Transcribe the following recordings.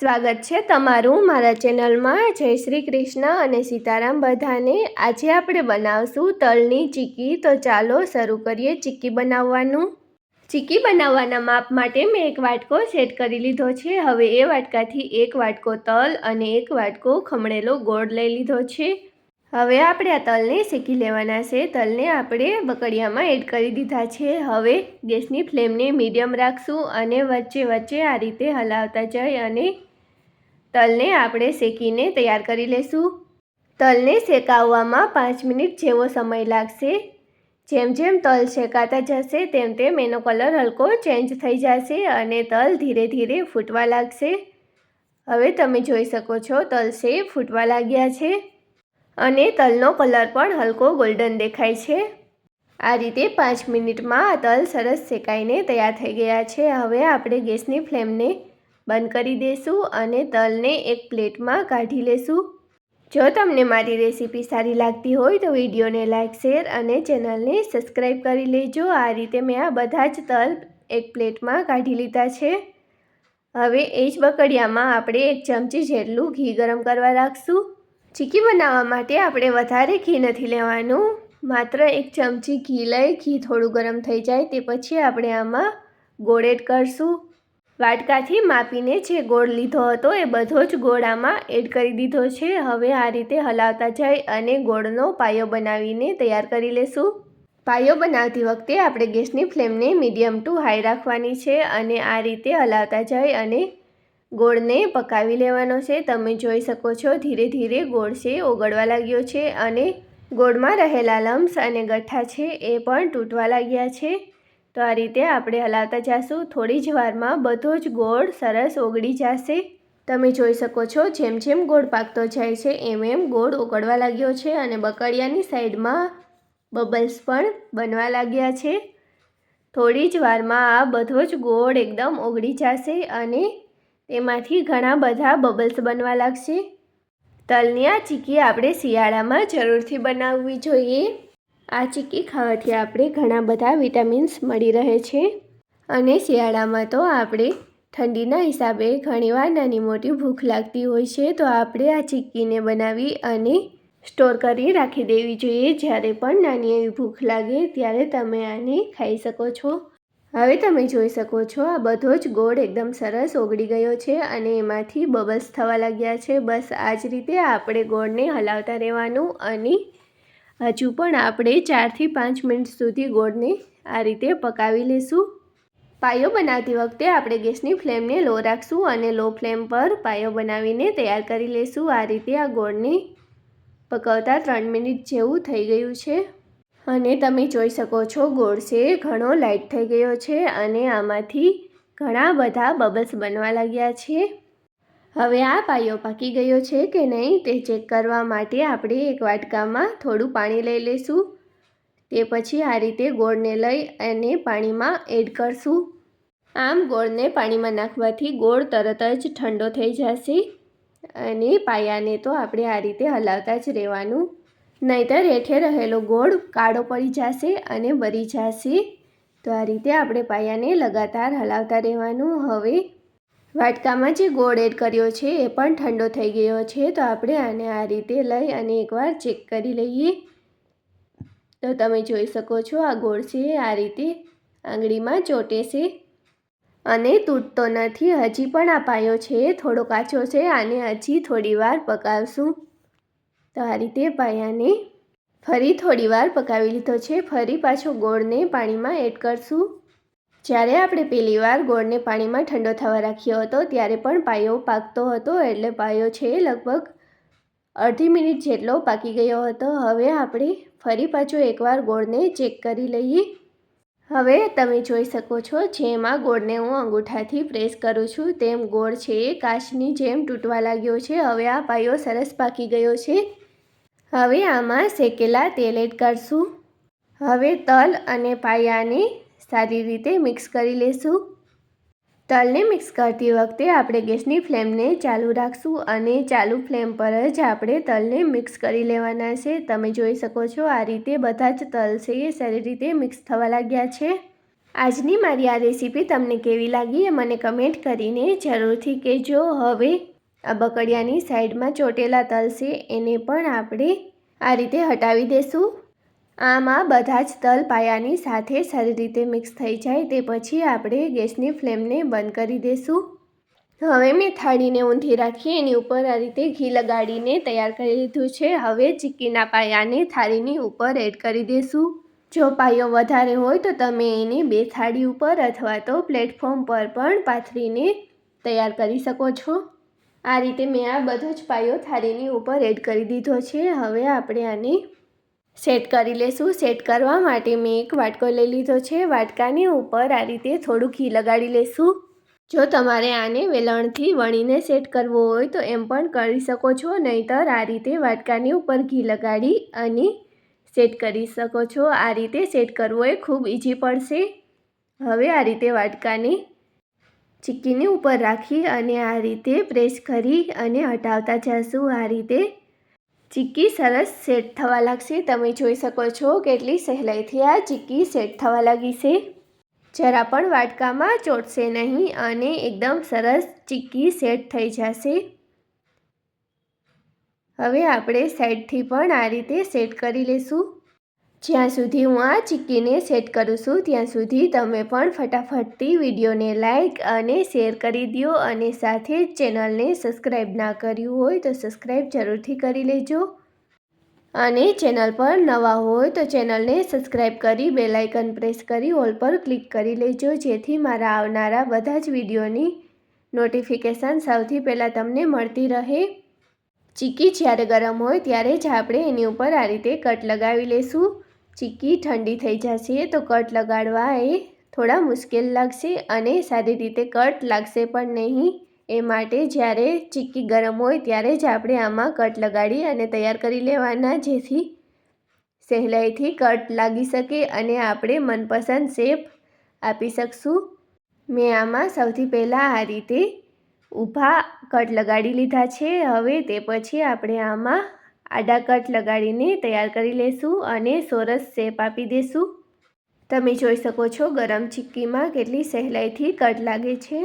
સ્વાગત છે તમારું મારા ચેનલમાં. જય શ્રી કૃષ્ણ અને સીતારામ બધાને. આજે આપણે બનાવશું તલની ચીકી. તો ચાલો શરૂ કરીએ ચીકી બનાવવાનું. ચીક્કી બનાવવાના માપ માટે મેં એક વાટકો સેટ કરી લીધો છે. હવે એ વાટકાથી એક વાટકો તલ અને એક વાટકો ખમણેલો ગોળ લઈ લીધો છે. હવે આપણે આ તલને શેકી લેવાના છે. તલને આપણે બકડિયામાં એડ કરી દીધા છે. હવે ગેસની ફ્લેમને મીડિયમ રાખશું અને વચ્ચે વચ્ચે આ રીતે હલાવતા જઈ અને તલને આપણે શેકીને તૈયાર કરી લેશું. તલને શેકાવવામાં પાંચ મિનિટ જેવો સમય લાગશે. જેમ જેમ તલ શેકાતા જશે, તેમ તેમ એનો કલર હલકો ચેન્જ થઈ જશે અને તલ ધીરે ધીરે ફૂટવા લાગશે. હવે તમે જોઈ શકો છો, તલ સે ફૂટવા લાગ્યા છે અને તલનો કલર પણ હલકો ગોલ્ડન દેખાય છે. આ રીતે પાંચ મિનિટમાં તલ સરસ શેકાઈને તૈયાર થઈ ગયા છે. હવે આપણે ગેસની ફ્લેમને બંધ કરી દઈશું અને તલને એક પ્લેટમાં કાઢી લેશું. જો તમને મારી રેસીપી સારી લાગતી હોય તો વિડીયોને લાઇક શેર અને ચેનલને સબસ્ક્રાઈબ કરી લેજો. આ રીતે મેં આ બધા જ તલ એક પ્લેટમાં કાઢી લીધા છે. હવે એ જ બકડિયામાં આપણે એક ચમચી જેટલું ઘી ગરમ કરવા રાખશું. ચીકી બનાવવા માટે આપણે વધારે ઘી નથી લેવાનું. માત્ર એક ચમચી ઘી લઈ ઘી થોડું ગરમ થઈ જાય તે પછી આપણે આમાં ગોળેટ કરશું. વાટકાથી માપીને જે ગોળ લીધો હતો એ બધો જ ગોળ આમાં એડ કરી દીધો છે. હવે આ રીતે હલાવતા જઈ અને ગોળનો પાયો બનાવીને તૈયાર કરી લેશું. પાયો બનાવતી વખતે આપણે ગેસની ફ્લેમને મીડિયમ ટુ હાઈ રાખવાની છે અને આ રીતે હલાવતા જઈ અને ગોળને પકાવી લેવાનો છે. તમે જોઈ શકો છો ધીરે ધીરે ગોળ છે, ઓગળવા લાગ્યો છે અને ગોળમાં રહેલા લમ્સ અને ગઠ્ઠા છે એ પણ તૂટવા લાગ્યા છે. તો આ રીતે આપણે હલાવતા જઈશું થોડી જ વારમાં બધો જ ગોળ સરસ ઓગળી જશે. તમે જોઈ શકો છો જેમ જેમ ગોળ પાકતો જાય છે, એમ એમ ગોળ ઓગળવા લાગ્યો છે અને બકડિયાની સાઈડમાં બબલ્સ પણ બનવા લાગ્યા છે. થોડી જ વારમાં આ બધો જ ગોળ એકદમ ઓગળી જશે અને તેમાંથી ઘણા બધા બબલ્સ બનવા લાગશે. તલની આ ચીકી આપણે શિયાળામાં જરૂરથી બનાવવી જોઈએ. આ ચીક્કી ખાવાથી આપણે ઘણા બધા વિટામિન્સ મળી રહે છે. અને શિયાળામાં તો આપણે ઠંડીના હિસાબે ઘણીવાર નાની મોટી ભૂખ લાગતી હોય છે, તો આપણે આ ચીક્કીને બનાવી અને સ્ટોર કરી રાખી દેવી જોઈએ. જ્યારે પણ નાની એવી ભૂખ લાગે, ત્યારે તમે આને ખાઈ શકો છો. હવે તમે જોઈ શકો છો, આ બધો જ ગોળ એકદમ સરસ ઓગળી ગયો છે અને એમાંથી બબલ્સ થવા લાગ્યા છે. બસ આ જ રીતે આપણે ગોળને હલાવતા રહેવાનું અને હજુ પણ આપણે ચારથી પાંચ મિનિટ સુધી ગોળને આ રીતે પકાવી લઈશું પાયો બનાવતી વખતે આપણે ગેસની ફ્લેમને લો રાખશું અને લો ફ્લેમ પર પાયો બનાવીને તૈયાર કરી લઈશું આ રીતે આ ગોળને પકવતા ત્રણ મિનિટ જેવું થઈ ગયું છે. અને તમે જોઈ શકો છો ગોળ છે, ઘણો લાઇટ થઈ ગયો છે અને આમાંથી ઘણા બધા બબલ્સ બનવા લાગ્યા છે. હવે આ પાયો પાકી ગયો છે કે નહીં તે ચેક કરવા માટે આપણે એક વાટકામાં થોડું પાણી લઈ લઈશું. તે પછી આ રીતે ગોળને લઈ અને પાણીમાં એડ કરશું. આમ ગોળને પાણીમાં નાખવાથી ગોળ તરત જ ઠંડો થઈ જશે અને પાયાને તો આપણે આ રીતે હલાવતા જ રહેવાનું. નહીતર હેઠે રહેલો ગોળ કાળો પડી જશે અને બરી જશે. તો આ રીતે આપણે પાયાને લગાતાર હલાવતા રહેવાનું. હવે વાટકામાં જે ગોળ એડ કર્યો છે એ પણ ઠંડો થઈ ગયો છે, તો આપણે આને આ રીતે લઈ અને એકવાર ચેક કરી લઈએ. તો તમે જોઈ શકો છો આ ગોળ છે, આ રીતે આંગળીમાં ચોટે છે. અને તૂટતો નથી, હજી પણ આ પાયો છે, થોડો કાચો છે, આને હજી થોડીવાર પકાવશું. તો આ રીતે પાયાને ફરી થોડીવાર પકાવી લીધો છે, ફરી પાછો ગોળને પાણીમાં એડ કરશું. જ્યારે આપણે પહેલી વાર ગોળને પાણીમાં ઠંડો થવા રાખ્યો હતો, ત્યારે પણ પાયો પાકતો હતો એટલે પાયો છે લગભગ અડધી મિનિટ જેટલો પાકી ગયો હતો. હવે આપણે ફરી પાછો એકવાર ગોળને ચેક કરી લઈએ. હવે તમે જોઈ શકો છો, જેમાં ગોળને હું અંગૂઠાથી પ્રેસ કરું છું. તેમ ગોળ છે એ કાચની જેમ તૂટવા લાગ્યો છે. હવે આ પાયો સરસ પાકી ગયો છે. હવે આમાં શેકેલા તેલ એડ કરશું. હવે તલ અને પાયાને સારી રીતે મિક્સ કરી લેશું. તલને મિક્સ કરતી વખતે આપણે ગેસની ફ્લેમને ચાલુ રાખશું અને ચાલુ ફ્લેમ પર જ આપણે તલને મિક્સ કરી લેવાના છે. તમે જોઈ શકો છો આ રીતે બધા જ તલ છે એ સારી રીતે મિક્સ થવા લાગ્યા છે. આજની મારી આ રેસીપી તમને કેવી લાગી એ મને કમેન્ટ કરીને જરૂરથી કહેજો. હવે આ બકડિયાની સાઈડમાં ચોટેલા તલ છે એને પણ આપણે આ રીતે હટાવી દેશું. આમાં બધા જ તલ પાયાની સાથે સારી રીતે મિક્સ થઈ જાય તે પછી આપણે ગેસની ફ્લેમને બંધ કરી દઈશું હવે મેં થાળીને ઊંધી રાખી એની ઉપર આ રીતે ઘી લગાડીને તૈયાર કરી લીધું છે. હવે ચીક્કીના પાયાને થાળીની ઉપર એડ કરી દઈશું જો પાયો વધારે હોય તો તમે એને બે થાળી ઉપર અથવા તો પ્લેટફોર્મ પર પણ પાથરીને તૈયાર કરી શકો છો. આ રીતે મેં આ બધો જ પાયો થાળીની ઉપર એડ કરી દીધો છે. હવે આપણે આને સેટ કરી લેશું. સેટ કરવા માટે મેં એક વાટકો લઈ લીધો છે. વાટકાની ઉપર આ રીતે થોડું ઘી લગાડી લેશું. જો તમારે આને વેલણથી વણીને સેટ કરવો હોય તો એમ પણ કરી શકો છો. નહીંતર આ રીતે વાટકાની ઉપર ઘી લગાડી અને સેટ કરી શકો છો. આ રીતે સેટ કરવો એ ખૂબ ઇઝી પડશે હવે આ રીતે વાટકાને ચીક્કીની ઉપર રાખી અને આ રીતે પ્રેસ કરી અને હટાવતા જશું. આ રીતે ચીક્કી સરસ સેટ થવા લાગશે. તમે જોઈ શકો છો કેટલી સહેલાઈથી આ ચીક્કી સેટ થવા લાગી છે. જરા પણ વાટકામાં ચોટશે નહીં અને એકદમ સરસ ચીક્કી સેટ થઈ જશે. હવે આપણે સાઈડથી પણ આ રીતે સેટ કરી લઈશું જ્યાં સુધી હું આ ચીક્કીને સેટ કરું છું, ત્યાં સુધી તમે પણ ફટાફટથી વિડીયોને લાઇક અને શેર કરી દો અને સાથે જ ચેનલને સબસ્ક્રાઈબ ના કર્યું હોય તો સબસ્ક્રાઈબ જરૂરથી કરી લેજો. અને ચેનલ પર નવા હોય તો ચેનલને સબસ્ક્રાઈબ કરી બેલ આઇકન પ્રેસ કરી ઓલ પર ક્લિક કરી લેજો, જેથી મારા આવનારા બધા જ વિડીયોની નોટિફિકેશન સૌથી પહેલાં તમને મળતી રહે. ચીકી જ્યારે ગરમ હોય ત્યારે જ આપણે એની ઉપર આ રીતે કટ લગાવી લઈશું ચીકી ઠંડી થઈ જશે તો કટ લગાડવા એ થોડા મુશ્કેલ લાગશે અને સારી રીતે કટ લાગશે પણ નહીં. એ માટે જ્યારે ચીક્કી ગરમ હોય ત્યારે જ આપણે આમાં કટ લગાડી અને તૈયાર કરી લેવાના જેથી સહેલાઈથી કટ લાગી શકે અને આપણે મનપસંદ શેપ આપી શકશું. મેં આમાં સૌથી પહેલાં આ રીતે ઊભા કટ લગાડી લીધા છે. હવે તે પછી આપણે આમાં આડા કટ લગાડીને તૈયાર કરી લેશું અને સોરસ શેપ આપી દઈશું તમે જોઈ શકો છો ગરમ ચીક્કીમાં કેટલી સહેલાઈથી કટ લાગે છે.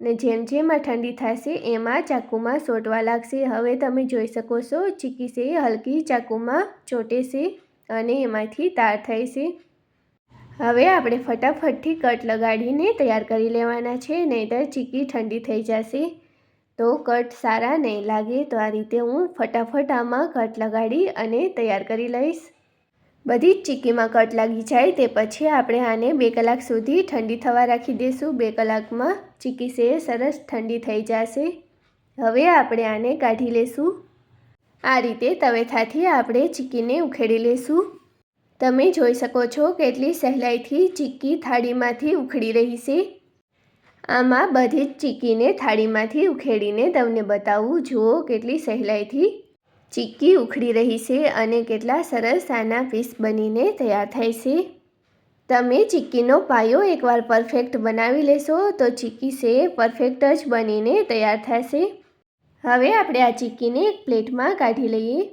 ને જેમ જેમ આ ઠંડી થશે એમાં ચાકુમાં ચોંટવા લાગશે. હવે તમે જોઈ શકો છો ચીકી છે, હલકી ચાકુમાં ચોટે અને એમાંથી તાર થાય છે. હવે આપણે ફટાફટથી કટ લગાડીને તૈયાર કરી લેવાના છે, નહીંતર ચીકી ઠંડી થઈ જશે. તો કટ સારા નહીં લાગે તો આ રીતે હું ફટાફટ આમાં કટ લગાડી અને તૈયાર કરી લઈશ. બધી જ ચીક્કીમાં કટ લાગી જાય તે પછી આપણે આને બે કલાક સુધી ઠંડી થવા રાખી દઈશું બે કલાકમાં ચીક્કી છે, સરસ ઠંડી થઈ જશે. હવે આપણે આને કાઢી લેશું. આ રીતે તવેથાથી આપણે ચીક્કીને ઉખેડી લેશું. તમે જોઈ શકો છો કેટલી સહેલાઈથી ચીક્કી થાળીમાંથી ઉખડી રહી છે. આમાં બધી જ ચીક્કીને થાળીમાંથી ઉખેડીને તમને બતાવું. જુઓ કેટલી સહેલાઈથી ચીક્કી ઉખડી રહી છે અને કેટલા સરસ આના પીસ બનીને તૈયાર થાય છે. તમે ચીક્કીનો પાયો એકવાર પરફેક્ટ બનાવી લેશો તો ચીક્કી છે પરફેક્ટ જ બનીને તૈયાર થશે. હવે આપણે આ ચીક્કીને એક પ્લેટમાં કાઢી લઈએ.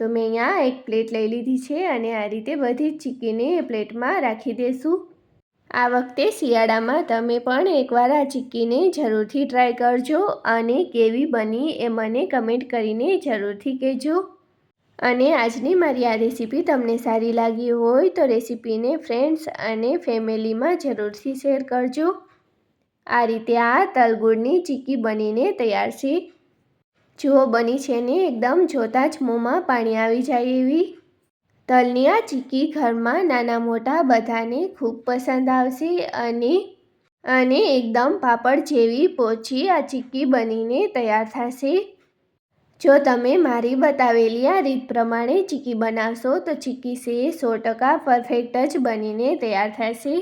તો મેં અહીંયા એક પ્લેટ લઈ લીધી છે અને આ રીતે બધી જ ચીક્કીને પ્લેટમાં રાખી દઈશું આ વખતે શિયાળામાં તમે પણ એકવાર આ ચીક્કીને જરૂરથી ટ્રાય કરજો અને કેવી બની એ મને કમેન્ટ કરીને જરૂરથી કહેજો. અને આજની મારી આ રેસીપી તમને સારી લાગી હોય તો રેસીપીને ફ્રેન્ડ્સ અને ફેમિલીમાં જરૂરથી શેર કરજો. આ રીતે આ તલગુળની ચીક્કી બનીને તૈયાર છે. જુઓ બની છે ને એકદમ જોતાં જ મોંમાં પાણી આવી જાય એવી. તલની આ ચીક્કી ઘરમાં નાના મોટા બધાને ખૂબ પસંદ આવશે અને અને એકદમ પાપડ જેવી પોચી આ ચીક્કી બનીને તૈયાર થશે. જો તમે મારી બતાવેલી આ રીત પ્રમાણે ચીક્કી બનાવશો, તો ચીક્કી સે સો ટકા પરફેક્ટ જ બનીને તૈયાર થશે.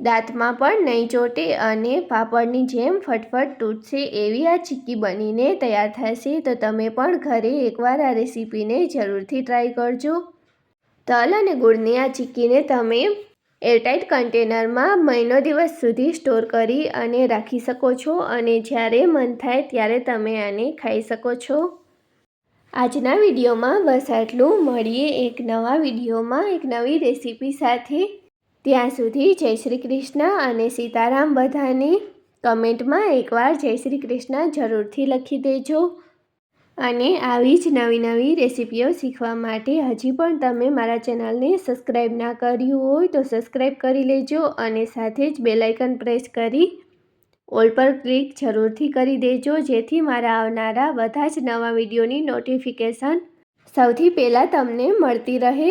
દાંતમાં પણ નહીં ચોટે અને પાપડની જેમ ફટફટ તૂટશે એવી આ ચીક્કી બનીને તૈયાર થશે, તો તમે પણ ઘરે એકવાર આ રેસીપીને જરૂરથી ટ્રાય કરજો. તલ અને ગુળની આ ચીક્કીને તમે એરટાઇટ કન્ટેનરમાં મહિનો દિવસ સુધી સ્ટોર કરી અને રાખી શકો છો અને જ્યારે મન થાય ત્યારે તમે આને ખાઈ શકો છો. આજના વિડીયોમાં બસ આટલું. મળીએ એક નવા વિડીયોમાં, એક નવી રેસીપી સાથે. ત્યાં સુધી જય શ્રી કૃષ્ણ અને સીતારામ બધાને. કમેન્ટમાં એકવાર જય શ્રી કૃષ્ણ જરૂરથી લખી દેજો. અને આવી જ નવી નવી રેસીપીઓ શીખવા માટે હજી પણ તમે મારા ચેનલને સબસ્ક્રાઈબ ના કર્યું હોય તો સબસ્ક્રાઈબ કરી લેજો અને સાથે જ બેલાઇકન પ્રેસ કરી ઓલ પર ક્લિક જરૂરથી કરી દેજો, જેથી મારા આવનારા બધા જ નવા વિડીયોની નોટિફિકેશન સૌથી પહેલાં તમને મળતી રહે.